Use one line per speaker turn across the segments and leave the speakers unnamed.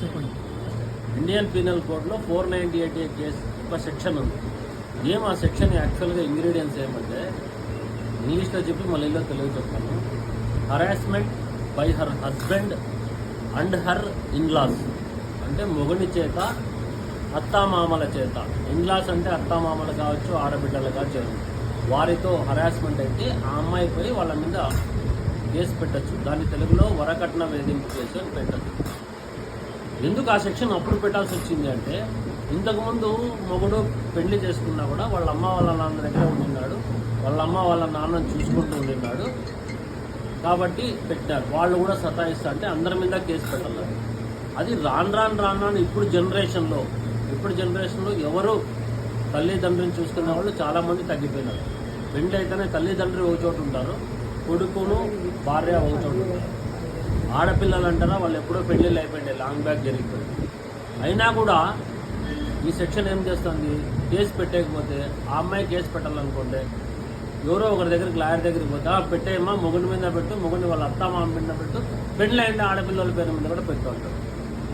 చెప్పండి.
Indian penal కోడ్లో four ninety eight eight case ఒక సెక్షన్ ఉంది. ఏం ఆ సెక్షన్ యాక్చువల్గా ఇంగ్రీడియంట్స్ ఏమంటే ఇంగ్లీష్లో చెప్పి మళ్ళీ ఇలా తెలుగు చెప్తాను harassment by her husband and her in-laws అంటే మొగుని చేత అత్తామామల చేత. ఇన్లాస్ అంటే అత్తామామలు కావచ్చు ఆడబిడ్డలు కావచ్చు వారితో హరాస్మెంట్ అయితే ఆ అమ్మాయి పోయి వాళ్ళ మీద కేసు పెట్టచ్చు. దాన్ని తెలుగులో వరకట్న వేధింపు కేసు అని పెట్టచ్చు. ఎందుకు ఆ సెక్షన్ అప్పుడు పెట్టాల్సి వచ్చింది అంటే ఇంతకుముందు మొగుడు పెళ్ళి చేసుకున్నా కూడా వాళ్ళ అమ్మ వాళ్ళ నాన్న దగ్గర ఉంటున్నాడు వాళ్ళ అమ్మ వాళ్ళ నాన్నని చూసుకుంటూ ఉంటున్నాడు కాబట్టి పెట్టారు. వాళ్ళు కూడా సతాయిస్తా అంటే అందరి మీద కేసు పెట్టాలి అది రాను రాను రాను రాను ఇప్పుడు జనరేషన్లో ఇప్పుడు జనరేషన్లో ఎవరు తల్లిదండ్రులను చూసుకునే వాళ్ళు చాలామంది తగ్గిపోయినారు. పెళ్ళి అయితేనే తల్లిదండ్రులు ఒక చోటు ఉంటారు కొడుకును భార్య ఒక చోటు ఉంటారు. ఆడపిల్లలు అంటారా వాళ్ళు ఎప్పుడో పెళ్ళిళ్ళు అయిపోయింది లాంగ్ బ్యాక్ జరిగిపోయింది. అయినా కూడా ఈ సెక్షన్ ఏం చేస్తుంది? కేసు పెట్టకపోతే ఆ అమ్మాయి కేసు పెట్టాలనుకుంటే ఎవరో ఒకరి దగ్గరికి లాయర్ దగ్గరికి పోతే పెట్టేయమ్మా మొగుడి మీద పెట్టు మొగుడిని వాళ్ళ అత్తామామ మీద పెట్టు పెళ్ళి అయిన ఆడపిల్లల పేరు మీద కూడా పెట్టుకుంటారు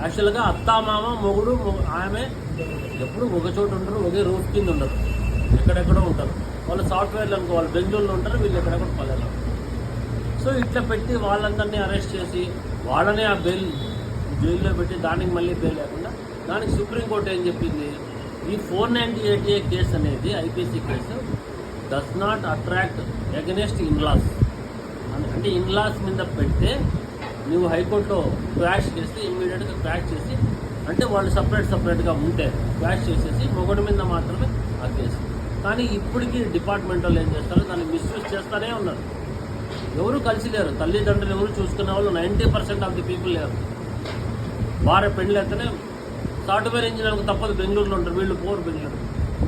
యాక్చువల్గా అత్తామామ మొగుడు ఆమె ఎప్పుడు ఒక చోట ఉంటారు ఒకే రూఫ్ కింద ఉండరు. ఎక్కడెక్కడో ఉంటారు. వాళ్ళు సాఫ్ట్వేర్లు అనుకో వాళ్ళు బెంగళూరులో ఉంటారు వీళ్ళు ఎక్కడెక్కడ పల్లెలు సో ఇట్లా పెట్టి వాళ్ళందరినీ అరెస్ట్ చేసి వాళ్ళనే ఆ బెయిల్ జైల్లో పెట్టి దానికి మళ్ళీ బెయిల్ లేకుండా దానికి సుప్రీంకోర్టు ఏం చెప్పింది? ఈ four ninety eight A case అనేది IPC case does not attract against in-laws అంటే ఇన్లాస్ మీద పెడితే నువ్వు హైకోర్టులో క్వాష్ చేస్తే ఇమ్మీడియట్గా క్వాష్ చేసి అంటే వాళ్ళు సపరేట్ సపరేట్గా ఉంటే క్వాష్ చేసేసి మొగడు మీద మాత్రమే ఆ కేసు. కానీ ఇప్పటికీ డిపార్ట్మెంట్ వాళ్ళు ఏం చేస్తారు దాన్ని మిస్యూజ్ చేస్తూనే ఉన్నారు. ఎవరు కలిసి లేరు. తల్లిదండ్రులు ఎవరు చూసుకునే వాళ్ళు ninety percent of the people లేరు. భార్య పెళ్ళి అయితేనే సాఫ్ట్వేర్ ఇంజనీర్కి తప్పదు. బెంగళూరులో ఉంటారు. వీళ్ళు పోరు బెంగళూరు.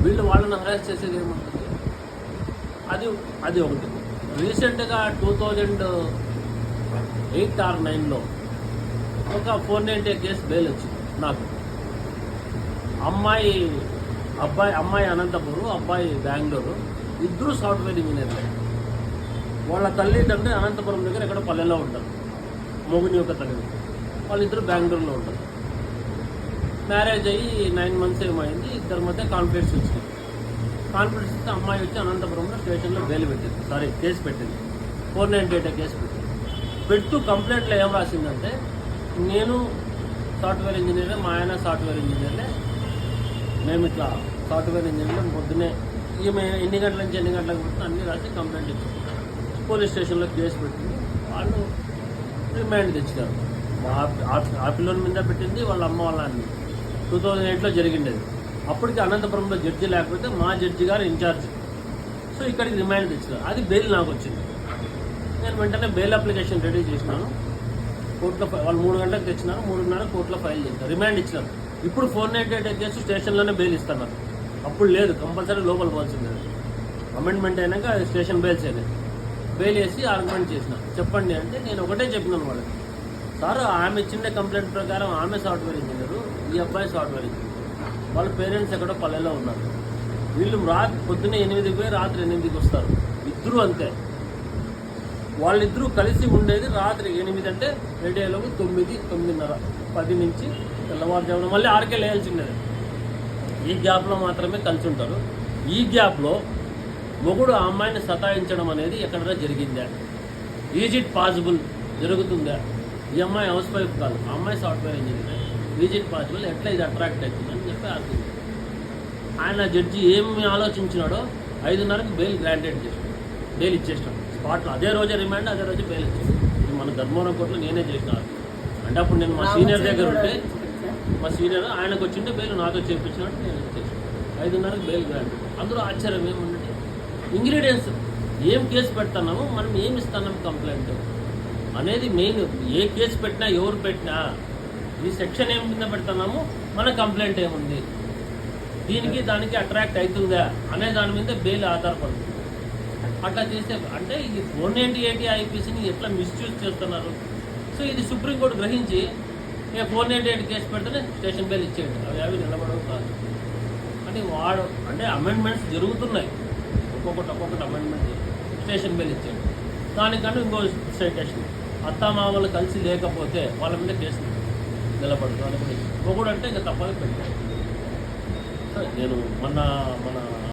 వీళ్ళు వాళ్ళని హరాస్ చేసేది ఏముంటుంది? అది అది ఒకటి. రీసెంట్గా టూ థౌజండ్ ఎయిట్ ఆర్ నైన్లో ఒక ఫోర్ నైంటీ కేసు బెయిల్ వచ్చింది నాకు. అమ్మాయి అబ్బాయి అమ్మాయి అనంతపురం అబ్బాయి బెంగళూరు ఇద్దరు సాఫ్ట్వేర్ ఇంజనీర్లే. వాళ్ళ తల్లిదండ్రి అనంతపురం దగ్గర ఎక్కడ పల్లెలో ఉంటారు. మొగుని యొక్క తల్లి. వాళ్ళిద్దరు బెంగళూరులో ఉంటారు. మ్యారేజ్ అయ్యి నైన్ మంత్స్ ఏమైంది ఇద్దరి మధ్య కాన్ఫ్లిక్ట్స్ వచ్చింది కాన్ఫ్లిక్ట్స్ ఇస్తే అమ్మాయి వచ్చి అనంతపురంలో స్టేషన్లో బెయిల్ పెట్టింది. సారీ కేసు పెట్టింది. ఫోర్ నైంటీ ఎయిట్ కేసు పెట్టింది. పెడుతూ కంప్లైంట్లో ఏం రాసిందంటే నేను సాఫ్ట్వేర్ ఇంజనీరే మా ఆయన సాఫ్ట్వేర్ ఇంజనీర్లే మేము ఇట్లా సాఫ్ట్వేర్ ఇంజనీర్లు పొద్దునే ఈమె ఎన్ని గంటల నుంచి ఎన్ని గంటలకు పుట్టిన అన్ని రాసి కంప్లైంట్ ఇచ్చారు పోలీస్ స్టేషన్లో కేసు పెట్టింది వాళ్ళు రిమాండ్ తెచ్చినారు ఆ- ఆ పిల్లల మీద పెట్టింది వాళ్ళ అమ్మ వాళ్ళని టూ థౌజండ్ ఎయిట్లో జరిగిండేది. అప్పటికి అనంతపురంలో జడ్జి లేకపోతే మా జడ్జి గారు ఇన్ఛార్జ్ సో ఇక్కడికి రిమాండ్ తెచ్చినారు అది బెయిల్ నాకు వచ్చింది. నేను వెంటనే బెయిల్ అప్లికేషన్ రెడీ చేసినాను. కోర్టులో వాళ్ళు మూడు గంటలకు తెచ్చినారు. మూడున్నర కోర్టులో ఫైల్ చేశారు. రిమాండ్ ఇచ్చినారు. ఇప్పుడు ఫోర్ నైంటీ ఎయిట్ కేసు స్టేషన్లోనే బెయిల్ ఇస్తున్నారు. అప్పుడు లేదు కంపల్సరీ లోపల పోవాల్సిందే. అమెండ్మెంట్ అయినాక అది స్టేషన్ బెయిల్స్ అయినాయి బెయిల్ వేసి ఆర్గ్యుమెంట్ చేసిన. చెప్పండి అంటే నేను ఒకటే చెప్పినాను వాళ్ళకి. సార్ ఆమె చిన్న కంప్లైంట్ ప్రకారం ఆమె సాఫ్ట్వేర్ ఇంజనీరు ఈ అబ్బాయి సాఫ్ట్వేర్ ఇంజనీర్ వాళ్ళ పేరెంట్స్ ఎక్కడో పల్లెలో ఉన్నారు. వీళ్ళు రాత్రి పొద్దున్నే ఎనిమిదికి పోయి రాత్రి ఎనిమిదికి వస్తారు. ఇద్దరు అంతే. వాళ్ళిద్దరూ కలిసి ఉండేది రాత్రి ఎనిమిది అంటే రేడియోలోకి తొమ్మిది తొమ్మిదిన్నర పది నుంచి తెల్లవారుజామున. మళ్ళీ ఆరుకే లేయాల్సిండేది ఈ గ్యాప్లో మాత్రమే కలిసి ఉంటారు. ఈ గ్యాప్లో మొగుడు ఆ అమ్మాయిని సతాయించడం అనేది ఎక్కడైనా జరిగిందా? ఈజ్ ఇట్ పాసిబుల్ జరుగుతుందా? ఈ అమ్మాయి హౌస్ వైఫ్ కాదు. ఆ అమ్మాయి software engineer is it possible ఎట్లా ఇది అట్రాక్ట్ అవుతుందని చెప్పి ఆర్గ్యుమెంట్ ఆయన జడ్జి ఏమి ఆలోచించినాడో ఐదున్నరకు బెయిల్ గ్రాంటెడ్ చేసాడు బెయిల్ ఇచ్చేసాడు స్పాట్లో అదే రోజే రిమాండ్ అదే రోజు బెయిల్ ఇచ్చేసాడు ఇది మన ధర్మవరం కోర్టులో నేనే చేసినాను అంటే అప్పుడు నేను మా సీనియర్ దగ్గర ఉంటే మా సీనియర్ ఆయనకు వచ్చింటే బెయిల్ నాతో చేపించినట్టు నేను చేసాను ఐదున్నరకు బెయిల్ గ్రాంటెడ్ అందులో ఆశ్చర్యం ఏముందంటే ఇంగ్రీడియంట్స్ ఏం కేసు పెడుతున్నామో మనం ఏమి ఇస్తున్నాం కంప్లైంట్. అనేది మెయిన్. ఏ కేసు పెట్టినా ఎవరు పెట్టినా ఈ సెక్షన్ ఏం కింద పెడుతున్నామో మన కంప్లైంట్ ఏముంది? దీనికి దానికి అట్రాక్ట్ అవుతుందా అనే దాని మీద బెయిల్ ఆధారపడుతుంది. అట్లా చేస్తే అంటే ఈ ఫోర్ ఎయిటీ ఎయిటీ ఐపీసీని ఎట్లా మిస్యూజ్ చేస్తున్నారు? సో ఇది సుప్రీంకోర్టు గ్రహించి ఇక ఫోర్ నైంటీ ఎయిట్ కేసు పెడితేనే స్టేషన్ బెయిల్ ఇచ్చేయండి. అవి అవి నిలబడవు కాదు. అంటే వాడు అంటే అమెండ్మెంట్స్ జరుగుతున్నాయి. ఒక్కొక్కటి ఒక్కొక్కటి అమెండ్మెంట్ స్టేషన్ మీద ఇచ్చాడు. దానికన్నా ఇంకో స్టేషన్ అత్తమామలు కలిసి లేకపోతే వాళ్ళ మీద కేసు నిలబడదు అనుకుని మొగుడు అంటే ఇంకా తప్పని పెట్టాడు నేను మొన్న మన